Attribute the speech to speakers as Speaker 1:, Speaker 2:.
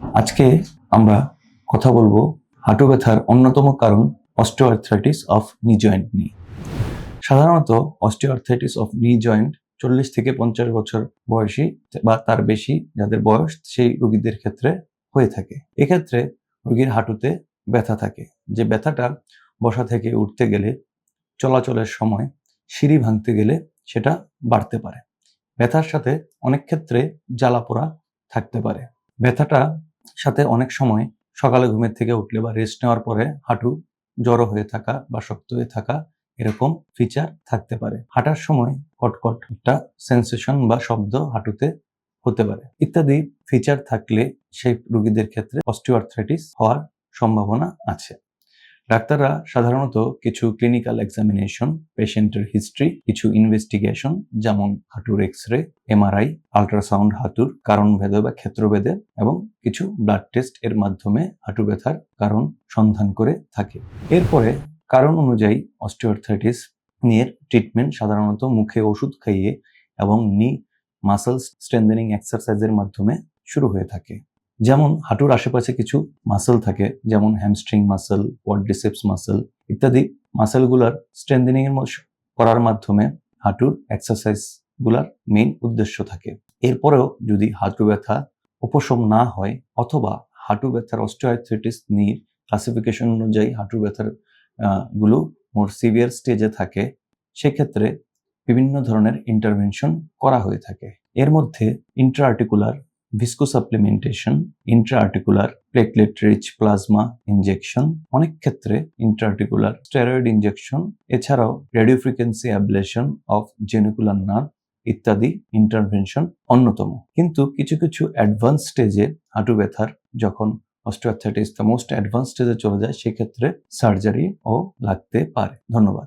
Speaker 1: আজকে আমরা কথা বলব হাঁটু ব্যথার অন্যতম কারণ অস্টিওআর্থ্রাইটিস অফ নি জয়েন্ট নিয়ে। সাধারণত অস্টিওআর্থ্রাইটিস অফ নি জয়েন্ট চল্লিশ থেকে পঞ্চাশ বছর বয়সী বা তার বেশি যাদের বয়স সেই রোগীদের ক্ষেত্রে হয়ে থাকে। এক্ষেত্রে রোগীর হাঁটুতে ব্যথা থাকে। যে ব্যথাটা বসা থেকে উঠতে গেলে, চলাচলের সময় সিঁড়ি ভাঙতে গেলে সেটা বাড়তে পারে। ব্যথার সাথে অনেক ক্ষেত্রে জ্বালা জ্বালাপোড়া থাকতে পারে। ব্যথাটা সাথে অনেক সময় সকালে ঘুমের থেকে উঠলে বা রেস্ট নেওয়ার পরে হাঁটু জড়ো হয়ে থাকা বা শক্ত হয়ে থাকা এরকম ফিচার থাকতে পারে। হাঁটার সময় কটকট একটা সেন্সেশন বা শব্দ হাঁটুতে হতে পারে। ইত্যাদি ফিচার থাকলে সেই রুগীদের ক্ষেত্রে অস্টিওআর্থ্রাইটিস হওয়ার সম্ভাবনা আছে। ডাক্তাররা সাধারণত কিছু ক্লিনিক্যাল এক্সামিনেশন পেশেন্টের হিস্ট্রি কিছু ইনভেস্টিগেশন যেমন হাঁটুর এক্স রে এমআরআই আল্ট্রাসাউন্ড হাঁটুর কারণ ভেদে বা ক্ষেত্রভেদে এবং কিছু ব্লাড টেস্ট এর মাধ্যমে হাঁটু ব্যথার কারণ সন্ধান করে থাকে। এরপরে কারণ অনুযায়ী অস্টিওআর্থ্রাইটিস নিয়ে ট্রিটমেন্ট সাধারণত মুখে ওষুধ খাইয়ে এবং নি মাসেল স্ট্রেন্থেনিং এক্সারসাইজের মাধ্যমে শুরু হয়ে থাকে। যেমন হাঁটুর আশেপাশে কিছু মাসেল থাকে, যেমন হ্যামস্ট্রিং মাসেল কোয়াড্রিসেপস মাসেল ইত্যাদি মাসেলগুলার স্ট্রেন্থেনিং এর করার মাধ্যমে হাঁটুর এক্সারসাইজগুলার মেইন উদ্দেশ্য থাকে। এরপরেও যদি হাঁটু ব্যথা উপশম না হয় অথবা হাঁটু ব্যথার অস্টিওআর্থ্রাইটিস নির ক্লাসিফিকেশন অনুযায়ী হাঁটু ব্যথারগুলো মোর সিভিয়ার স্টেজে থাকে, সেক্ষেত্রে বিভিন্ন ধরনের ইন্টারভেনশন করা হয়ে থাকে। এর মধ্যে intraarticular viscosupplementation intraarticular platelet rich plasma injection অনেক ক্ষেত্রে ইন্ট্রাআর্টিকুলার স্টেরয়েড ইনজেকশন এছাড়াও radio frequency ablation of genicular nerve ইত্যাদি ইন্টারভেনশন অন্যতম। কিন্তু কিছু কিছু অ্যাডভান্স স্টেজে হাঁটু ব্যথার যখন অস্টিওআর্থ্রাইটিস দ্য মোস্ট অ্যাডভান্স স্টেজে চলে যায়, সেক্ষেত্রে সার্জারি ও লাগতে পারে। ধন্যবাদ।